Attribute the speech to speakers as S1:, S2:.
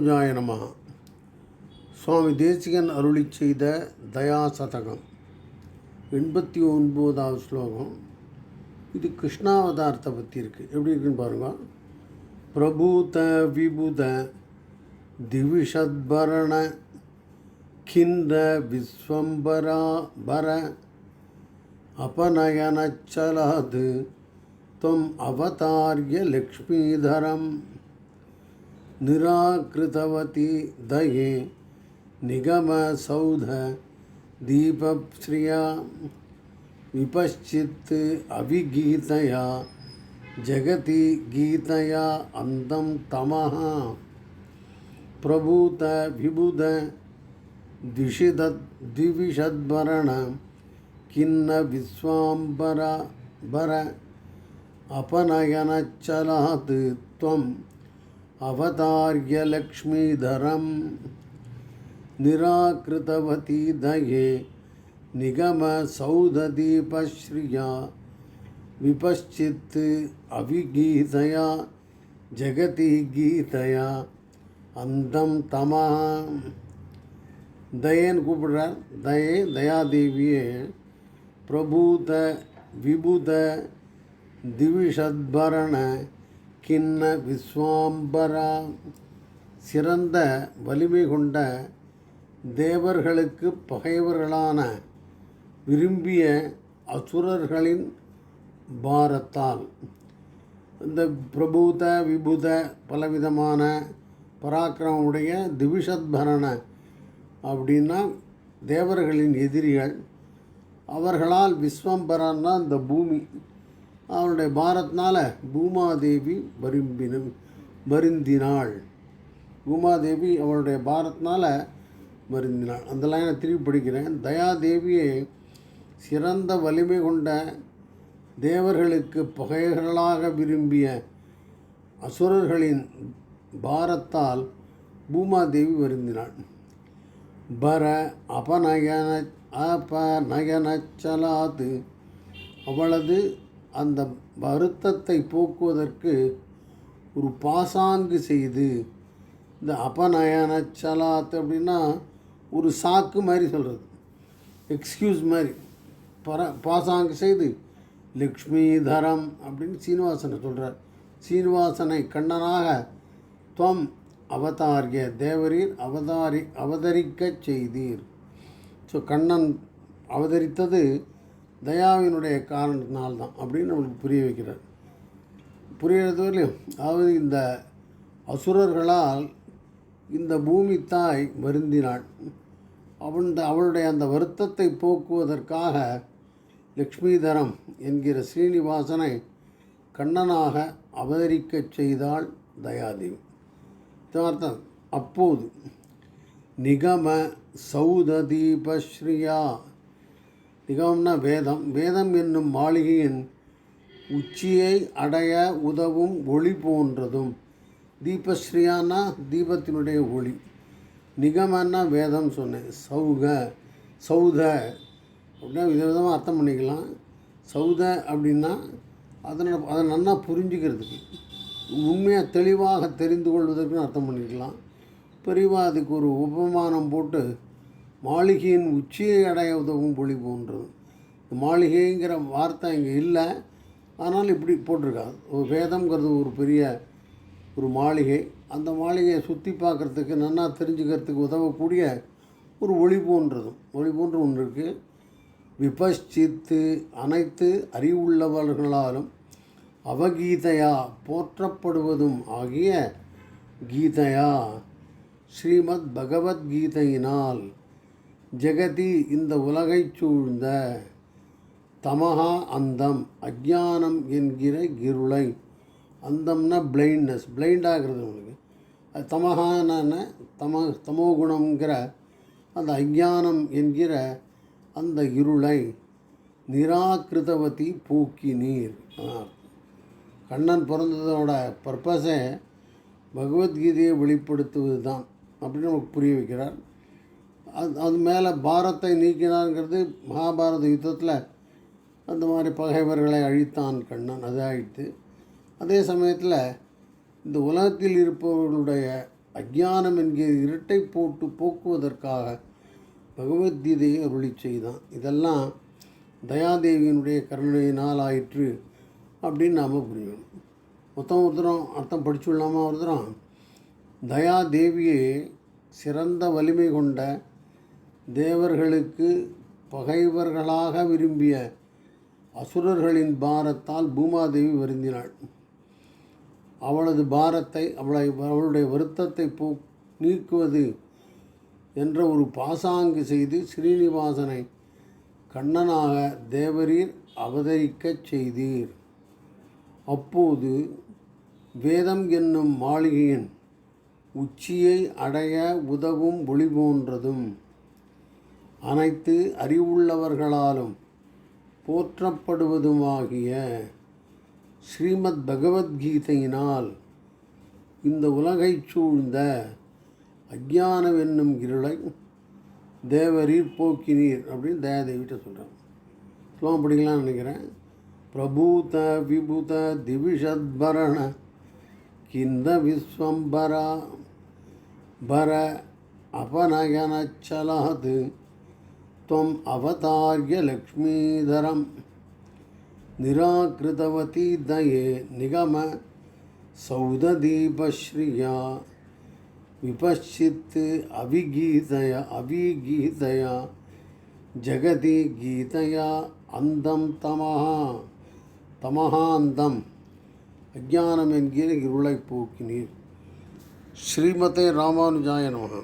S1: ஞாயனமா சுவாமி தேசிகன் அருளி செய்த தயா சதகம். எண்பத்தி ஒன்பதாவது ஸ்லோகம். இது கிருஷ்ணாவதாரத்தை பற்றி இருக்குது எப்படி இருக்குன்னு பாருங்கள் பிரபூத விபுத திவிஷத்பரண கிந்த விஸ்வம்பரா பர அபநயனச்சலாது தொம் அவதாரிய லக்ஷ்மிதரம். निराकृतवती दये निगमसौध दीपश्रिया विपश्चित् अविगीतया जगति गीतया अन्तं तमः। प्रभूत विबुध द्विषिद द्विविषद्वरण किन्न विश्वाम्बर बर अपनयनचलात् त्वम् अवतार्य लक्ष्मीधरं निराकृतवती दये निगमसौधदीपश्रिया विपश्चित् अविगीतया जगति गीतया அந்தம் தமஹ தயேன்னு கூப்பிடுறார் தயே தயாதேவியே பிரபூத விபுத திவிஷத்பரண கிண்ண விஸ்வாம்பரா சிறந்த வலிமை கொண்ட தேவர்களுக்கு பகைவர்களான விரும்பிய அசுரர்களின் பாரத்தால். இந்த பிரபூத விபுத பலவிதமான பராக்கிரமுடைய திவிஷத்பரண அப்படின்னா தேவர்களின் எதிரிகள். அவர்களால் விஸ்வம்பரன்னா இந்த பூமி. அவனுடைய பாரத்தினால் பூமாதேவி வரும்பின வருந்தினாள். பூமாதேவி அவளுடைய பாரத்தினால் வருந்தினாள். அந்த லைனை திருப்பி படிக்கிறேன். தயாதேவியை சிறந்த வலிமை கொண்ட தேவர்களுக்கு பகைகளாக விரும்பிய அசுரர்களின் பாரத்தால் பூமாதேவி வருந்தினாள். பர அபநயன அபநயனச்சலாது அவளது அந்த வருத்தத்தை போக்குவதற்கு ஒரு பாசாங்கு செய்து இந்த அபநயனச்சலாத் அப்படின்னா ஒரு சாக்கு மாதிரி சொல்கிறது எக்ஸ்கியூஸ் மாதிரி. பர பாசாங்கு செய்து லக்ஷ்மிதரம் அப்படின்னு சீனிவாசனை சொல்கிறார் சீனிவாசனை கண்ணனாக துவம் அவதாரிய தேவரீர் அவதாரி அவதரிக்கச் செய்தீர். ஸோ கண்ணன் அவதரித்தது தயாவினுடைய காரணத்தினால்தான் அப்படின்னு நம்மளுக்கு புரிய வைக்கிறார். புரிகிறது வரலையும் அதாவது இந்த அசுரர்களால் இந்த பூமி தாய் வருந்தினாள். அவன் அவளுடைய அந்த வருத்தத்தை போக்குவதற்காக லக்ஷ்மிதரம் என்கிற ஸ்ரீனிவாசனை கண்ணனாக அவதரிக்கச் செய்தாள் தயாதேவி. அர்த்தம் அப்போது நிகம சௌததீபஸ்ரீயா நிகமம்னா வேதம். வேதம் என்னும் மாளிகையின் உச்சியை அடைய உதவும் ஒளி போன்றதும் தீபஸ்ரீயானா தீபத்தினுடைய ஒளி. நிகமன்னா வேதம் சொன்னேன். சௌக சௌத அப்படின்னா விதவிதமாக அர்த்தம் பண்ணிக்கலாம். சௌத அப்படின்னா அதனை அதை நல்லா புரிஞ்சுக்கிறதுக்கு உண்மையாக தெளிவாக தெரிந்து கொள்வதற்குன்னு அர்த்தம் பண்ணிக்கலாம். பெரியவா அதுக்கு ஒரு உபமானம் போட்டு மாளிகையின் உச்சியை அடைய உதவும் பொழி போன்றது. மாளிகைங்கிற வார்த்தை இங்கே இல்லை. ஆனால் இப்படி போட்டிருக்காது ஒரு வேதம்ங்கிறது ஒரு பெரிய ஒரு மாளிகை. அந்த மாளிகையை சுற்றி பார்க்குறதுக்கு நன்னா தெரிஞ்சுக்கிறதுக்கு உதவக்கூடிய ஒரு ஒளி போன்றதும் ஒளி போன்ற ஒன்று இருக்குது விபஷ்சித்து அனைத்து அறிவுள்ளவர்களாலும் அவகீதையா போற்றப்படுவதும் ஆகிய கீதையா ஸ்ரீமத் பகவத்கீதையினால் ஜெகதி இந்த உலகைச் சூழ்ந்த தமஹா அந்தம் அஜானம் என்கிற இருளை. அந்தம்னா பிளைண்ட்னஸ் பிளைண்டாகிறது உங்களுக்கு. அது தமஹான தம தமோகுணங்கிற அந்த அஜானம் என்கிற அந்த இருளை. நிராகிருதவதி பூக்கி நீர். கண்ணன் பிறந்ததோட பர்பஸை பகவத்கீதையை வெளிப்படுத்துவது தான் அப்படின்னு நமக்கு புரிய வைக்கிறார். அது அது மேலே பாரத்தை நீக்கினாருங்கிறது மகாபாரத யுத்தத்தில் அந்த மாதிரி பகைவர்களை அழித்தான் கண்ணன். அது ஆயிடுத்து அதே சமயத்தில் இந்த உலகத்தில் இருப்பவர்களுடைய அஜானம் என்கிற இருட்டை போட்டு போக்குவதற்காக பகவத்கீதையை அருளி செய்தான். இதெல்லாம் தயாதேவியினுடைய கருணையினால் ஆயிற்று அப்படின்னு நாம் புரியணும் மொத்தம் ஒருத்தரும் அர்த்தம் படிச்சுடலாமா ஒருத்தரும் தயாதேவியே சிறந்த வலிமை கொண்ட தேவர்களுக்கு பகைவர்களாக விரும்பிய அசுரர்களின் பாரத்தால் பூமாதேவி வருந்தினாள். அவளது பாரத்தை அவளை அவளுடைய வருத்தத்தை போ நீக்குவது என்ற ஒரு பாசாங்கு செய்து ஸ்ரீனிவாசனை கண்ணனாக தேவரீர் அவதரிக்கச் செய்தீர். அப்போது வேதம் என்னும் மாளிகையின் உச்சியை அடைய உதவும் ஒளி போன்றதும் அனைத்து அறிவுள்ளவர்களாலும் போற்றப்படுவதுமாகிய ஸ்ரீமத் பகவத்கீதையினால் இந்த உலகைச் சூழ்ந்த அஜ்ஞானம் என்னும் இருளை தேவரீர் போக்கினீர் அப்படின்னு தயாதேவிட்ட சொல்கிறார் ஸ்லோகம் படிக்கலாம்னு நினைக்கிறேன். பிரபூத விபூத திவிஷத்பரண கிந்த விஸ்வம்பரா பர அபநயனச்சலாது. त्वम् अवतार्य लक्ष्मीधरं निराकृतवती दये निगम सौददीपश्रिया विपश्चित् अविगीतया अविगीतया जगति गीतया அந்தம் தமஹா தமஹாந்தம் அஜானம் என்கிற இருளை போக்கினீர் ஸ்ரீமதே ராமானுஜாய நமகா